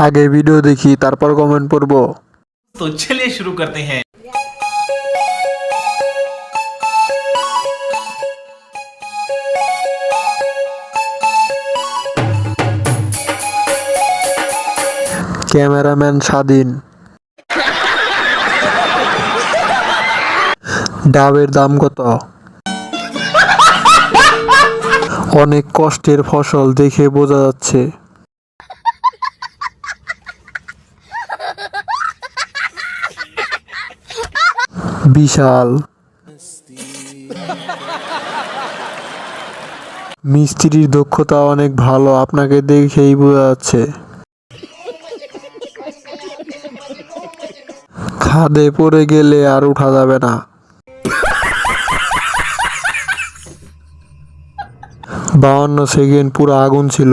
আগে ভিডিও দেখি তারপর কমেন্ট করব তো চলে শুরু করতে হ্যাঁ ক্যামেরাম্যান স্বাধীন ডাবের দাম কত? অনেক কষ্টের ফসল দেখে বোঝা যাচ্ছে। বিশাল। মিস্ত্রির দক্ষতা অনেক ভালো, আপনাকে দেখেই বোঝা যাচ্ছে। খাদে পড়ে গেলে আর উঠা যাবে না। বাউন্ন সেকেন্ড পুরো আগুন ছিল।